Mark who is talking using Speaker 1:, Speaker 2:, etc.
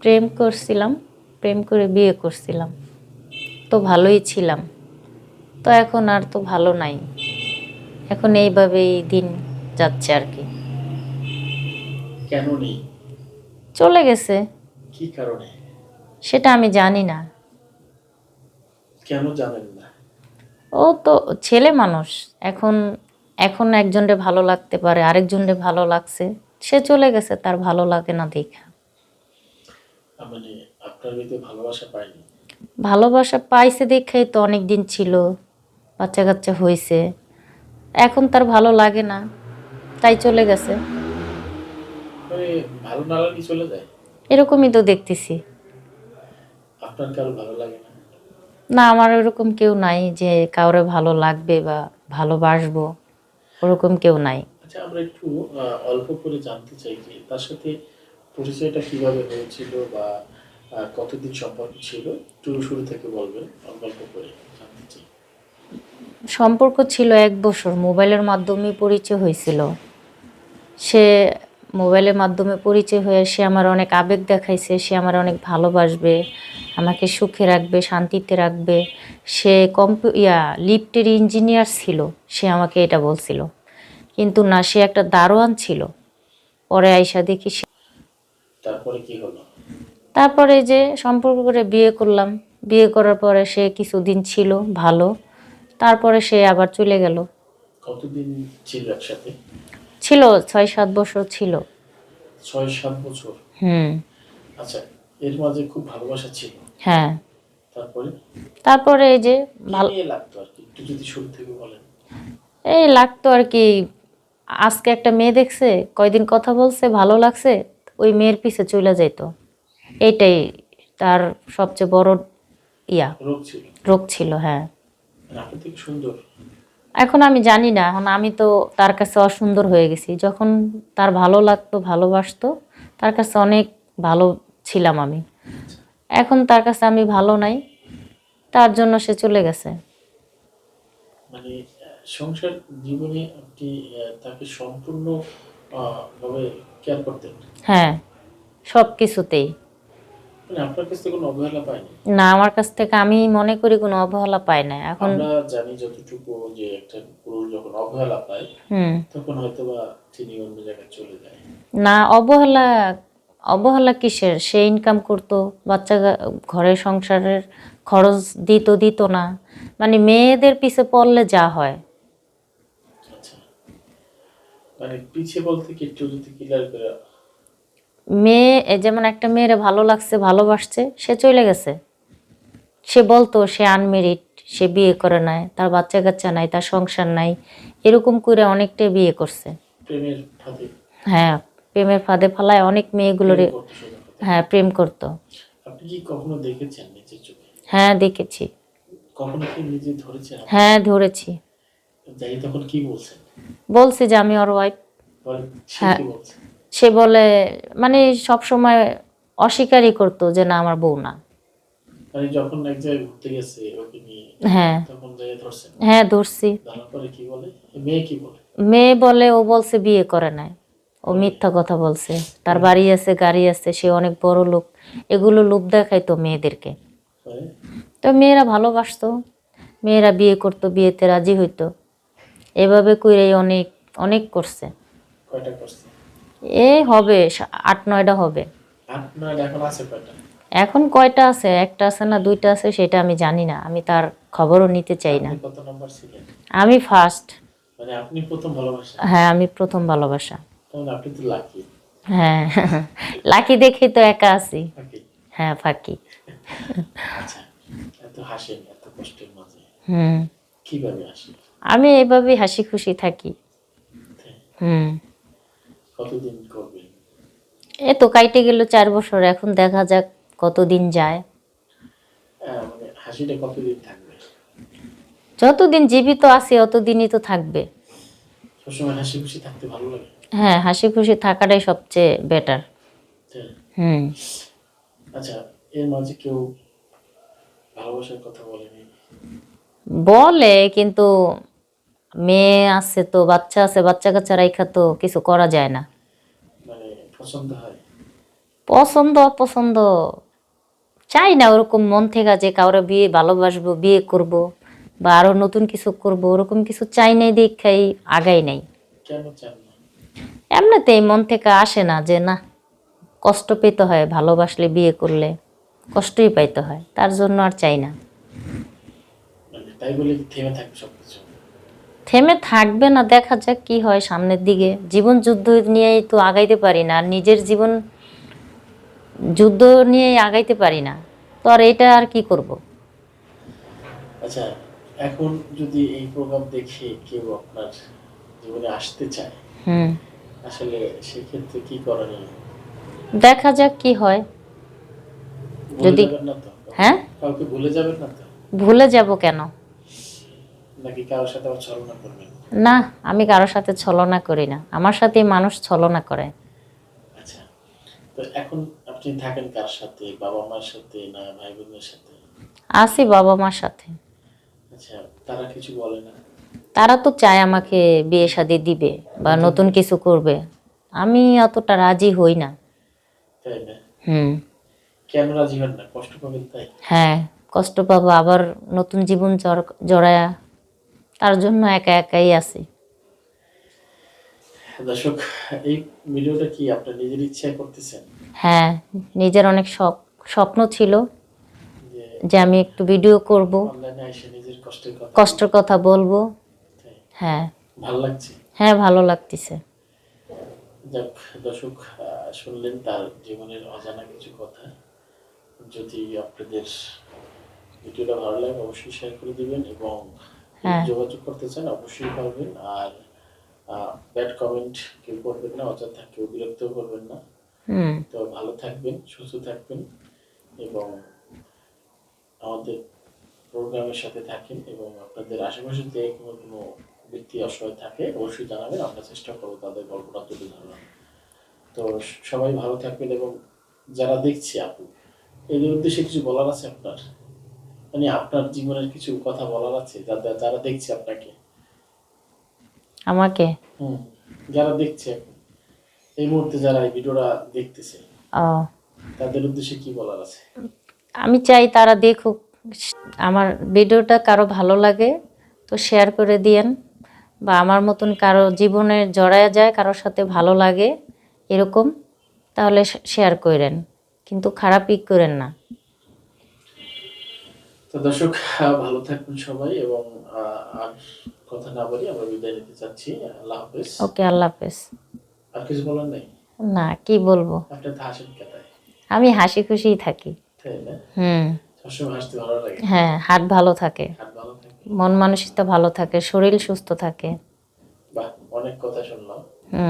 Speaker 1: প্রেম করছিলাম প্রেম করে বিয়ে করছিলাম। তো ভালোই ছিলাম। তো এখন আর তো ভালো নাই। এখন এইভাবেই দিন যাচ্ছে আর কি।
Speaker 2: কেন নেই?
Speaker 1: চলে গেছে।
Speaker 2: কি কারণে?
Speaker 1: সেটা আমি জানি না।
Speaker 2: কেন জানেন না?
Speaker 1: ও তো ছেলে মানুষ। এখন এখন একজনরে ভালো লাগতে পারে আরেকজনরে ভালো লাগছে। সে চলে গেছে তার ভালো লাগে না দেখা।
Speaker 2: মানে আপনার ভিতরে ভালোবাসা পাইনি
Speaker 1: ভালোবাসা পাইছে দেখেই তো অনেক দিন ছিল বাচ্চা কাচ্চা হয়েছে। এখন তার ভালো লাগে না তাই চলে গেছে।
Speaker 2: মানে ভালো না লাগলে চলে যায়?
Speaker 1: এরকমই তো দেখতেছি।
Speaker 2: আপনার কারও ভালো লাগে না?
Speaker 1: না আমার ওরকম কেউ নাই যে কাউরে ভালো লাগবে বা ভালোবাসবো ওরকম কেউ নাই।
Speaker 2: আচ্ছা আমরা একটু অল্প করে জানতে চাই যে তার সাথে পরিচয়টা কীভাবে হয়েছিল বা কতদিন সম্পর্ক ছিল? একটু শুরু থেকে বলবেন, অল্প করে
Speaker 1: সম্পর্ক ছিল এক বছর, মোবাইলের মাধ্যমে পরিচয় হয়েছিল। সে মোবাইলের মাধ্যমে পরিচয় হয়ে সে আমার অনেক আবেগ দেখাইছে, সে আমার অনেক ভালোবাসবে, আমাকে সুখে রাখবে, শান্তিতে রাখবে। সে কম্পিউ ইয়া, লিফটের ইঞ্জিনিয়ার ছিল, সে আমাকে এটা বলছিল। কিন্তু না, সে একটা দারোয়ান ছিল। পরে আইসা দেখি সে
Speaker 2: তারপরে কি হলো?
Speaker 1: তারপরে যে সম্পর্ক করে বিয়ে করলাম। বিয়ে করার পরে সে কিছুদিন ছিল ভালো। তারপরে সে আবার চলে গেল।
Speaker 2: কতদিন ছিল একসাথে?
Speaker 1: ছিল ছয় সাত বছর ছিল।
Speaker 2: ছয় সাত বছর?
Speaker 1: হুম।
Speaker 2: আচ্ছা এর মাঝে খুব ভালোবাসা ছিল।
Speaker 1: হ্যাঁ।
Speaker 2: তারপরে?
Speaker 1: তারপরে এই যে ভালো
Speaker 2: লাগতো আর কি? একটু যদি শুরু থেকে বলেন।
Speaker 1: এই লাগতো আর কি আজকে একটা মেয়ে দেখছে কয়দিন কথা বলছে ভালো লাগছে ওই মেয়ের পিছে চলে যেত এইটাই তার সবচেয়ে বড় ইয়া।
Speaker 2: রোগ ছিল।
Speaker 1: হ্যাঁ। এখন আমি জানি না এখন আমি তো তার কাছে অসুন্দর হয়ে গেছি। যখন তার ভালো লাগতো ভালোবাসতো তার কাছে অনেক ভালো ছিলাম আমি। এখন তার কাছে আমি ভালো নাই তার জন্য সে চলে গেছে।
Speaker 2: মানে সংসার জীবনে আপনি তাকে সম্পূর্ণ ভাবে কেয়ার করতেন
Speaker 1: হ্যাঁ সব কিছুতেই।
Speaker 2: মানে আপনার কাছ থেকে কোনো অবহেলা পাইনি
Speaker 1: না আমার কাছ থেকে আমি মনে করি কোনো অবহেলা পাই না এখন
Speaker 2: আমরা জানি যতটুকু যে একটা পুরুষ যখন অবহেলা পায়
Speaker 1: হুম।
Speaker 2: তখন হয়তো বা তিনি অন্য জায়গায় চলে যায়।
Speaker 1: না অবহেলা অবহেলা কিসের? সে ইনকাম করতো বাচ্চা ঘরের সংসারের খরচ দিত দিত না। মানে মেয়েদের পিছে পড়লে যা হয়।
Speaker 2: মানে পিছিয়ে বলতে কি একটু যদি ক্লিয়ার করে?
Speaker 1: মেয়ে যেমন একটা মেয়েরে ভালো লাগছে ভালোবাসছে সে চলে গেছে। সে বলতো সে আনমেরিড সে বিয়ে করে নাই তার বাচ্চা কাচ্চা নাই তার সংসার নাই এরকম করে অনেকটাই বিয়ে করছে। হ্যাঁ প্রেমের ফাঁদে ফালায় অনেক মেয়েগুলোরে। হ্যাঁ প্রেম করতো।
Speaker 2: আপনি কি কখনো দেখেছেন
Speaker 1: হ্যাঁ দেখেছি।
Speaker 2: কখনো কি নিজে ধরেছেন?
Speaker 1: হ্যাঁ ধরেছি।
Speaker 2: যাই তখন কি বলছেন
Speaker 1: বলছি যে আমি ওর ওয়াইফ
Speaker 2: সে
Speaker 1: হ্যাঁ। সে বলে মানে সব সময় অস্বীকারই করতো যে না আমার বউ না।
Speaker 2: মানে যখন এক জায়গায় ঘুরতে গেছে ওকে নিয়ে
Speaker 1: হ্যাঁ।
Speaker 2: তখন জায়গায় ধরছেন
Speaker 1: হ্যাঁ ধরছি।
Speaker 2: ধরার পরে কি বলে? মেয়ে কি বলে?
Speaker 1: মেয়ে বলে ও বলছে বিয়ে করে নাই। ও মিথ্যা কথা বলছে। তার বাড়ি আছে গাড়ি আছে সে অনেক বড় লোক। এগুলো লোভ দেখাইতো মেয়েদেরকে। তো মেয়েরা ভালোবাসতো। মেয়েরা বিয়ে করতো বিয়েতে রাজি হইতো। এভাবে করে অনেক অনেক করছে।
Speaker 2: কয়টা করছে?
Speaker 1: এ হবে আট নয়টা হবে।
Speaker 2: এখন আছে কয়টা?
Speaker 1: এখন কয়টা আছে? একটা আছে না দুইটা আছে সেটা আমি জানি না। আমি তার খবরও নিতে চাই না।
Speaker 2: কত নাম্বার ছিলেন?
Speaker 1: আমি ফার্স্ট
Speaker 2: মানে আপনি প্রথম ভালোবাসা?
Speaker 1: হ্যাঁ আমি প্রথম ভালোবাসা।
Speaker 2: তখন আপনি তো লাকি
Speaker 1: হ্যাঁ লাকি দেখে তো একা আছি। হ্যাঁ ফাঁকি।
Speaker 2: আচ্ছা এত হাসেন এত কষ্টের মাঝে।
Speaker 1: হুম।
Speaker 2: কীভাবে হাসেন?
Speaker 1: আমি এভাবেই হাসি খুশি থাকি। হুম। এ তো কাইটে গেল চার বছর এখন দেখা যাক কতদিন যায়।
Speaker 2: আহ, মানে
Speaker 1: যতদিন জীবিত আছি অতদিনই তো থাকবে।
Speaker 2: হাসি খুশি থাকতে ভালো লাগে?
Speaker 1: হ্যাঁ হাসি খুশি থাকাটাই সবচেয়ে বেটার হুম।
Speaker 2: আচ্ছা এর মাঝে কেউ ভালোবাসার কথা বলেনি?
Speaker 1: বলে কিন্তু মেয়ে আছে তো বাচ্চা আছে বাচ্চা কাচ্চা রাইখা তো কিছু করা যায় না।
Speaker 2: মানে পছন্দ
Speaker 1: অপছন্দ। চাই না ওরকম মন থেকে যে কাউরে বিয়ে ভালোবাসবো বিয়ে করব বা আরও নতুন কিছু করব ওরকম কিছু চাই নাই দেখাই আগাই নাই। এমনিতেই মন থেকে আসে না যে না কষ্ট পেতে হয় ভালোবাসলে বিয়ে করলে কষ্টই পাইতে হয় তার জন্য আর চাই না।
Speaker 2: মানে তাই বলে থেমে থাকবে
Speaker 1: থেমে থাকবে না দেখা যাক কি হয় সামনের দিকে। জীবন যুদ্ধ নিয়েই তো আগাইতে পারি না আর নিজের জীবন যুদ্ধ নিয়েই আগাইতে পারি না। তো আর এটা আর কি করব?
Speaker 2: আচ্ছা এখন যদি এই প্রোগ্রাম দেখে কেউ আপনার জীবনে আসতে চায়
Speaker 1: হুম।
Speaker 2: আসলে সেক্ষেত্রে কি করণীয়
Speaker 1: দেখা যাক কি হয়। যদি- হ্যাঁ?
Speaker 2: কাউকে ভুলে যাবেন না তো?
Speaker 1: ভুলে যাব কেন?
Speaker 2: নাকি কারোর সাথে আবার ছলনা করবেন?
Speaker 1: না আমি কারোর সাথে ছলনা করি না। আমার সাথে মানুষ ছলনা করে।
Speaker 2: আচ্ছা তো এখন আপনি থাকেন কার সাথে? বাবা মার সাথে না ভাই বোনের সাথে?
Speaker 1: আসি বাবা মার সাথে।
Speaker 2: আচ্ছা তারা কিছু বলে না?
Speaker 1: তারা তো চায় আমাকে বিয়ে শাদি দিবে বা নতুন কিছু করবে। আমি অতটা রাজি হই না।
Speaker 2: তাই না?
Speaker 1: হুম।
Speaker 2: কেন রাজি হন না? কষ্ট পাবেন তাই?
Speaker 1: হ্যাঁ কষ্ট পাবো। আবার নতুন জীবন জড়- জড়ায়া তার জন্য একা একাই আছি।
Speaker 2: দর্শক এই ভিডিওটা কি আপনার নিজের ইচ্ছায় করতেছেন?
Speaker 1: হ্যাঁ নিজের অনেক স্বপ্ন ছিল
Speaker 2: যে
Speaker 1: আমি একটু ভিডিও করব।
Speaker 2: কষ্টের কথা।
Speaker 1: বলব। হ্যাঁ।
Speaker 2: ভালো লাগছে?
Speaker 1: হ্যাঁ ভালো লাগতেছে।
Speaker 2: যাক দর্শক শুনলেন তার জীবনের অজানা কিছু কথা। যদি আপনাদের ভিডিওটা ভালো লাগে অবশ্যই শেয়ার করে দিবেন এবং। যোগাযোগ করতে চান অবশ্যই পারবেন। আর ব্যাড কমেন্ট কেউ করবেন না অযথা কেউ বিরক্ত করবেন না। তো ভালো থাকবেন সুস্থ থাকবেন এবং আমাদের প্রোগ্রামের সাথে থাকেন এবং আপনাদের আশেপাশে যে কোনো কোনো ব্যক্তি অসহায় থাকে অবশ্যই জানাবেন আমরা চেষ্টা করব তাদের গল্পটা তুলে ধরার। তো সবাই ভালো থাকবেন এবং যারা দেখছি আপু এদের উদ্দেশ্যে কিছু বলার আছে আপনার? মানে আপনার জীবনের কিছু কথা বলার আছে? যারা যারা দেখছে আপনাকে।
Speaker 1: আমাকে?
Speaker 2: হুম যারা দেখছে এই মুহূর্তে যারা এই ভিডিওটা দেখতেছে
Speaker 1: ও।
Speaker 2: তাদের উদ্দেশ্যে কি বলার আছে?
Speaker 1: আমি চাই তারা দেখুক আমার ভিডিওটা কারও ভালো লাগে তো শেয়ার করে দিয়েন। বা আমার মতন কারও জীবনে জড়ায় যায় কারোর সাথে ভালো লাগে এরকম তাহলে শেয়ার করেন। কিন্তু খারাপই করেন না।
Speaker 2: তো দর্শক ভালো থাকবেন সবাই এবং আর কথা না বলি আমরা বিদায় নিতে চাচ্ছি। আল্লাহ হাফেজ।
Speaker 1: ওকে আল্লাহ হাফেজ।
Speaker 2: আর কিছু বলার নেই?
Speaker 1: না কি বলব?
Speaker 2: আপনার তো হাসেন কেটায়
Speaker 1: আমি হাসি খুশিই থাকি।
Speaker 2: তাই না?
Speaker 1: হুম।
Speaker 2: সবসময় হাসতে ভালো লাগে।
Speaker 1: হ্যাঁ হাট ভালো থাকে।
Speaker 2: হাত ভালো থাকে।
Speaker 1: মন মানসিকতা ভালো থাকে শরীর সুস্থ থাকে।
Speaker 2: বাহ অনেক কথা শুনলাম।
Speaker 1: হুম।